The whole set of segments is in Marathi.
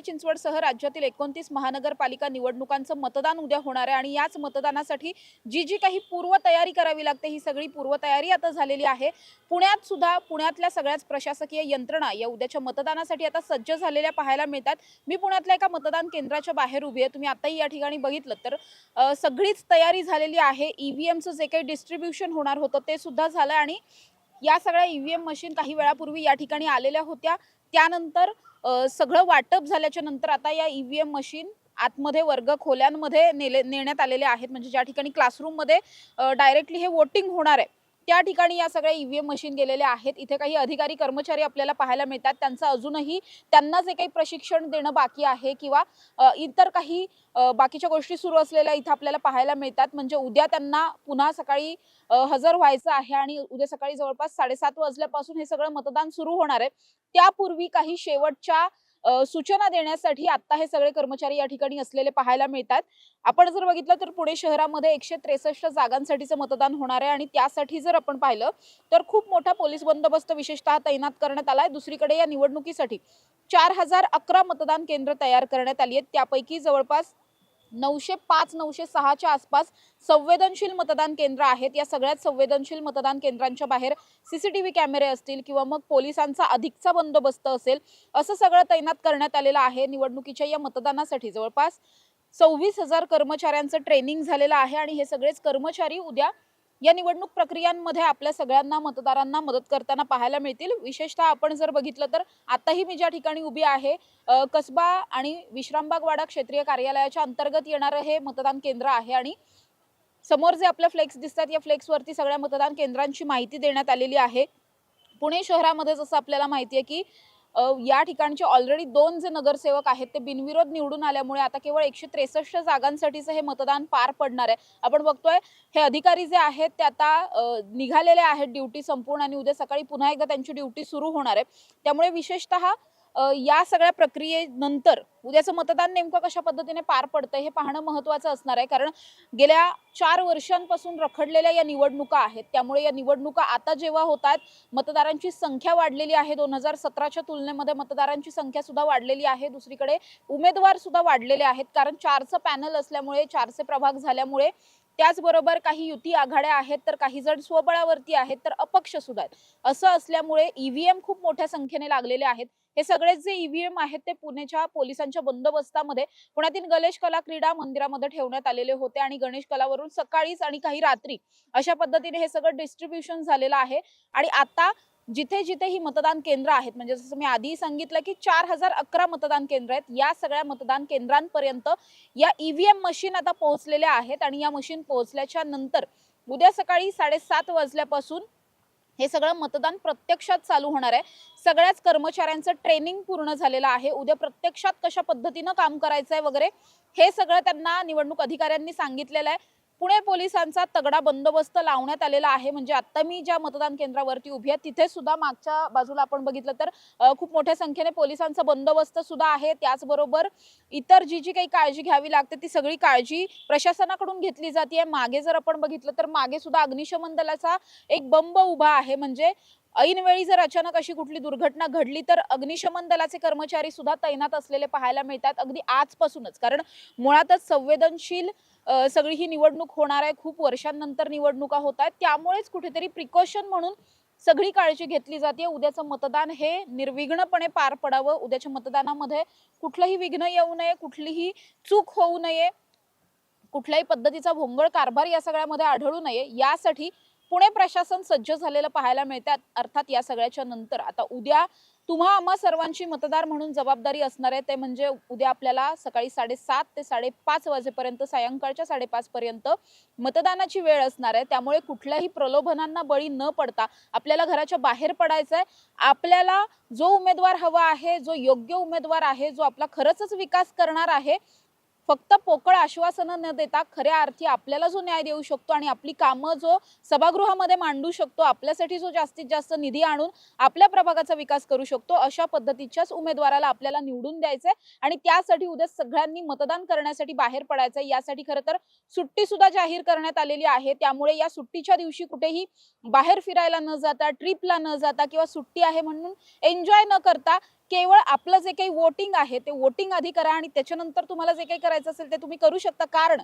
पिंपरी चिंचवडसह राज्यातील एकोणतीस महानगरपालिका निवडणुकांचं मतदान उद्या होणार आहे आणि याच मतदानासाठी जी जी काही पूर्वतयारी करावी लागते ही सगळी पूर्वतयारी आता झालेली आहे. पुण्यात सुद्धा पुण्यातल्या सगळ्याच प्रशासकीय यंत्रणा या उद्याच्या मतदानासाठी आता सज्ज झालेल्या पाहायला मिळतात. मी पुण्यातल्या एका मतदान केंद्राच्या बाहेर उभी आहे. तुम्ही आताही या ठिकाणी बघितलं तर सगळीच तयारी झालेली आहे. ईव्हीएमचं जे काही डिस्ट्रीब्युशन होणार होतं ते सुद्धा झालं आणि या सगळ्या ईव्हीएम मशीन काही वेळापूर्वी या ठिकाणी आलेल्या होत्या. त्यानंतर सगळं वाटप झाल्याच्यानंतर आता या ईव्हीएम मशीन आतमध्ये वर्ग खोल्यांमध्ये नेले नेण्यात आलेले आहेत. म्हणजे ज्या ठिकाणी क्लासरूममध्ये डायरेक्टली हे वोटिंग होणार आहे. त्या ठिकाणी या सगळ्या ईव्हीएम मशीन गेलेल्या आहेत. इथे काही अधिकारी कर्मचारी आपल्याला पाहायला मिळतात. त्यांचं अजूनही त्यांना जे काही प्रशिक्षण देणं बाकी आहे किंवा इतर काही बाकीच्या गोष्टी सुरू असलेल्या इथं आपल्याला पाहायला मिळतात. म्हणजे उद्या त्यांना पुन्हा सकाळी हजर व्हायचं आहे आणि उद्या सकाळी जवळपास साडेसात वाजल्यापासून हे सगळं मतदान सुरू होणार आहे. त्यापूर्वी काही शेवटच्या सूचना देण्यासाठी आता हे सगळे कर्मचारी या ठिकाणी असलेले पाहायला मिळतात. आपण जर बघितलं तर पुणे शहरामध्ये एकशे त्रेसष्ट जागांसाठीचं मतदान होणार आहे आणि त्यासाठी जर आपण पाहिलं तर खूप मोठा पोलीस बंदोबस्त विशेषतः तैनात करण्यात आलाय दुसरीकडे या निवडणुकीसाठी चार हजार अकरा मतदान केंद्र तयार करण्यात आली आहेत. त्यापैकी जवळपास नऊशे पाच नऊशे सहाच्या आसपास संवेदनशील मतदान केंद्र आहेत. या सगळ्यात संवेदनशील मतदान केंद्रांच्या बाहेर सीसीटीव्ही कॅमेरे असतील किंवा मग पोलिसांचा अधिकचा बंदोबस्त असेल असं सगळं तैनात करण्यात आलेलं आहे. निवडणुकीच्या या मतदानासाठी जवळपास सव्वीस हजार कर्मचाऱ्यांचं ट्रेनिंग झालेलं आहे आणि हे सगळेच कर्मचारी उद्या या निवडणूक प्रक्रियांमध्ये आपल्या सगळ्यांना मतदारांना मदत करताना पाहायला मिळतील. विशेषतः आपण जर बघितलं तर आताही मी ज्या ठिकाणी उभी आहे कसबा आणि विश्रामबागवाडा क्षेत्रीय कार्यालयाच्या अंतर्गत येणारं हे मतदान केंद्र आहे आणि समोर जे आपल्या फ्लेक्स दिसतात या फ्लेक्सवरती सगळ्या मतदान केंद्रांची माहिती देण्यात आलेली आहे. पुणे शहरामध्ये जसं आपल्याला माहिती आहे की या ठिकाणचे ऑलरेडी दोन जे नगरसेवक आहेत ते बिनविरोध निवडून आल्यामुळे आता केवळ एकशे त्रेसष्ट जागांसाठीचं हे मतदान पार पडणार आहे. आपण बघतोय हे अधिकारी जे आहेत ते आता निघालेले आहेत ड्युटी संपूर्ण आणि उद्या सकाळी पुन्हा एकदा त्यांची ड्युटी सुरू होणार आहे. त्यामुळे विशेषतः या सगळ्या प्रक्रियेनंतर उद्याचं मतदान नेमकं कशा पद्धतीने पार पडतं हे पाहणं महत्त्वाचं असणार आहे. कारण गेल्या चार वर्षांपासून रखडलेल्या या निवडणुका आहेत. त्यामुळे या निवडणुका आता जेव्हा होत आहेत मतदारांची संख्या वाढलेली आहे. दोन हजार सतराच्या तुलनेमध्ये मतदारांची संख्या सुद्धा वाढलेली आहे. दुसरीकडे उमेदवार सुद्धा वाढलेले आहेत. कारण चारचं पॅनल असल्यामुळे चारचे प्रभाग झाल्यामुळे त्याचबरोबर काही युती आघाड्या आहेत तर काही जण स्वबळावरती आहेत तर अपक्ष सुद्धा आहेत. असं असल्यामुळे ईव्हीएम खूप मोठ्या संख्येने लागलेले आहेत. हे सगळेच जे ईव्हीएम आहेत ते पुण्याच्या पोलिसांच्या बंदोबस्तामध्ये पुण्यातील गणेश कला क्रीडा मंदिरामध्ये ठेवण्यात आलेले होते आणि गणेश कलावरून सकाळीच आणि काही रात्री अशा पद्धतीने हे सगळं डिस्ट्रीब्युशन झालेलं आहे. आणि आता जिथे जिथे ही मतदान केंद्र आहेत म्हणजे जसं मी आधी सांगितलं की चार हजार अकरा मतदान केंद्र आहेत. या सगळ्या मतदान केंद्रांपर्यंत या ईव्हीएम मशीन आता पोहोचलेल्या आहेत आणि या मशीन पोहोचल्याच्या नंतर उद्या सकाळी साडेसात वाजल्यापासून हे सगळं मतदान प्रत्यक्षात चालू होणार आहे. सगळ्याच कर्मचाऱ्यांचं ट्रेनिंग पूर्ण झालेलं आहे. उद्या प्रत्यक्षात कशा पद्धतीनं काम करायचं आहे वगैरे हे सगळं त्यांना निवडणूक अधिकाऱ्यांनी सांगितलेलं आहे. पुणे पोलिसांचा तगडा बंदोबस्त लावण्यात आलेला आहे. म्हणजे आता मी ज्या मतदान केंद्रावरती उभी आहे तिथे सुद्धा मागच्या बाजूला आपण बघितलं तर खूप मोठ्या संख्येने पोलिसांचा बंदोबस्त सुद्धा आहे. त्याचबरोबर इतर जी जी काही काळजी घ्यावी लागते ती सगळी काळजी प्रशासनाकडून घेतली जाते. मागे जर आपण बघितलं तर मागे सुद्धा अग्निशमन दलाचा एक बंब उभा आहे. म्हणजे ऐनवेळी जर अचानक अशी कुठली दुर्घटना घडली तर अग्निशमन दलाचे कर्मचारी सुद्धा तैनात असलेले पाहायला मिळतात. अगदी आजपासूनच. कारण मुळातच संवेदनशील सगळी ही निवडणूक होणार आहे. खूप वर्षांनंतर निवडणुका होत आहेत. त्यामुळेच कुठेतरी प्रिकॉशन म्हणून सगळी काळजी घेतली जाते. उद्याचं मतदान हे निर्विघ्नपणे पार पडावं. उद्याच्या मतदानामध्ये कुठलंही विघ्न येऊ नये. कुठलीही चूक होऊ नये. कुठल्याही पद्धतीचा भोंगळ कारभार या सगळ्यामध्ये आढळू नये. यासाठी पुणे प्रशासन सज्ज झालेलं पाहायला मिळतात अर्थात या सगळ्याच्या नंतर. आता उद्या तुम्हा आम्हा सर्वांची मतदार म्हणून जबाबदारी असणार आहे. ते म्हणजे उद्या आपल्याला सकाळी साडेसात ते साडेपाच वाजेपर्यंत सायंकाळच्या साडेपाच पर्यंत मतदानाची वेळ असणार आहे. त्यामुळे कुठल्याही प्रलोभनांना बळी न पडता आपल्याला घराच्या बाहेर पडायचं आहे आपल्याला जो उमेदवार हवा आहे जो योग्य उमेदवार आहे जो आपला खरंच विकास करणार आहे फक्त पोकळ आश्वासनं न देता खऱ्या अर्थी आपल्याला जो न्याय देऊ शकतो आणि आपली कामं जो सभागृहामध्ये मांडू शकतो आपल्यासाठी जो जास्तीत जास्त निधी आणून आपल्या प्रभागाचा विकास करू शकतो अशा पद्धतीच्याच उमेदवाराला आपल्याला निवडून द्यायचंय आणि त्यासाठी उद्या सगळ्यांनी मतदान करण्यासाठी बाहेर पडायचंय. यासाठी खरं तर सुट्टी सुद्धा जाहीर करण्यात आलेली आहे. त्यामुळे या सुट्टीच्या दिवशी कुठेही बाहेर फिरायला न जाता ट्रिपला न जाता किंवा सुट्टी आहे म्हणून एन्जॉय न करता केवळ आपलं जे काही वोटिंग आहे ते वोटिंग आधी करा आणि त्याच्यानंतर तुम्हाला जे काही करायचं असेल ते तुम्ही करू शकता. कारण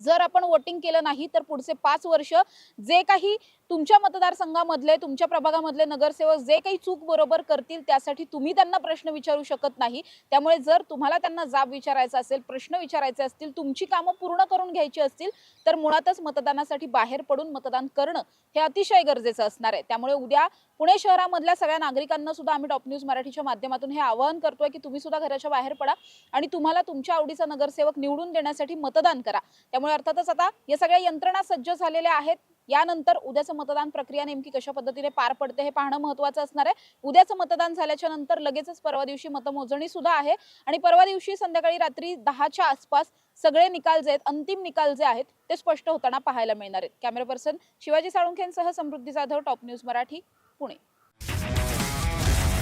जर आपण वोटिंग केलं नाही तर पुढचे पाच वर्ष जे काही तुमच्या मतदारसंघामधले तुमच्या प्रभागामधले नगरसेवक जे काही चूक बरोबर करतील त्यासाठी तुम्ही त्यांना प्रश्न विचारू शकत नाही. त्यामुळे जर तुम्हाला त्यांना जाब विचारायचा असेल प्रश्न विचारायचे असतील तुमची कामं पूर्ण करून घ्यायची असतील तर मुळातच मतदानासाठी बाहेर पडून मतदान करणं हे अतिशय गरजेचं असणार आहे. त्यामुळे उद्या पुणे शहरामधल्या सगळ्या नागरिकांना सुद्धा आम्ही टॉप न्यूज मराठीच्या माध्यमातून हे आवाहन करतोय की तुम्ही सुद्धा घराच्या बाहेर पडा आणि तुम्हाला तुमच्या आवडीचा नगरसेवक निवडून देण्यासाठी मतदान करा. त्यामुळे अर्थातच आता या सगळ्या यंत्रणा सज्ज झालेल्या आहेत. यानंतर उद्याचं मतदान प्रक्रिया नेमकी कशा पद्धतीने पार पडते हे पाहणं महत्वाचं असणार आहे. उद्याचं मतदान झाल्याच्यानंतर लगेचच परवा दिवशी मतमोजणी सुद्धा आहे. आणि परवा दिवशी संध्याकाळी रात्री दहाच्या आसपास सगळे निकाल जे आहेत अंतिम निकाल जे आहेत ते स्पष्ट होताना पाहायला मिळणार आहेत. कॅमेरा पर्सन शिवाजी साळुंखेंसह समृद्धी जाधव टॉप न्यूज मराठी पुणे.